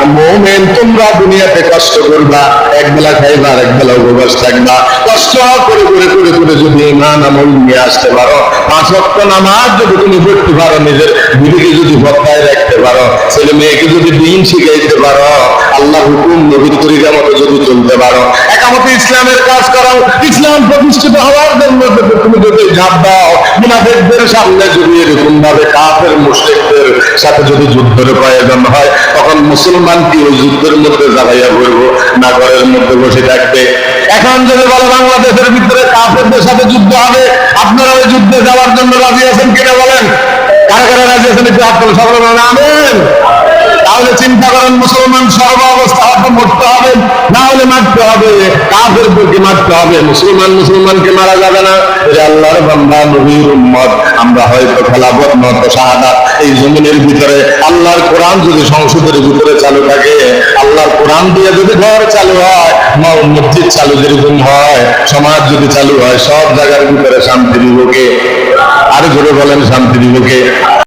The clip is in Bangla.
আর মোমেন, তোমরা দুনিয়াতে কষ্ট করবা। এক বেলা খাইবা, আর এক বেলা উপবাস থাকবা। কষ্ট করে করে করে করে যদি ইমান আমল নিয়ে আসতে পারো, পাঁচ ওয়াক্ত নামাজ যদি তুমি পড়তে পারো, নিজের বিবিকে যদি ভক্তায় রাখতে পারো, ছেলে মেয়েকে যদি দিন শিখাইতে পারো, আল্লাহ হুকুম নবীর তরিকা মতো যদি চলতে পারো। একামতে ইসলামের কাজ করো ইসলাম প্রতিষ্ঠিত হওয়ার জন্য তুমি যদি ঝাঁপ দাও, মুনাফেকদের সামনে যদি এরকম ভাবে কাফের, মুশরিকদের সাথে যদি যুদ্ধের প্রয়োজন হয় মুসলমান কি যুদ্ধের মধ্যে জ্বালাইয়া করব না ঘরের মধ্যে বসে থাকবে। এখন যদি বলো বাংলাদেশের ভিতরে কাফেরদের সাথে যুদ্ধ হবে, আপনারা ওই যুদ্ধে যাওয়ার জন্য রাজি আছেন কিনা বলেন? কারা কারা রাজি আছেন একটু আপনার সকলে আমেন। তাহলে চিন্তা করেন, মুসলমান সর্ব অবস্থা হয়তো মরতে হবে, না হলে মারতে হবে। কাফের প্রতি মারতে হবে, মুসলমান মুসলমানকে মারা যাবে না। আল্লাহর বান্দা, নবীর উম্মত। আমরা হয়তো খেলাফত নত শাহাদাত। এই জমিনের ভিতরে আল্লাহর কোরআন যদি সংসদের ভিতরে চালু থাকে, আল্লাহর কোরআন দিয়ে যদি ঘর চালু হয়, মা মসজিদ চালু যেরকম হয়, সমাজ যদি চালু হয়, সব জায়গার ভিতরে শান্তি দিবকে আরও জোরে বলেন শান্তি দিবকে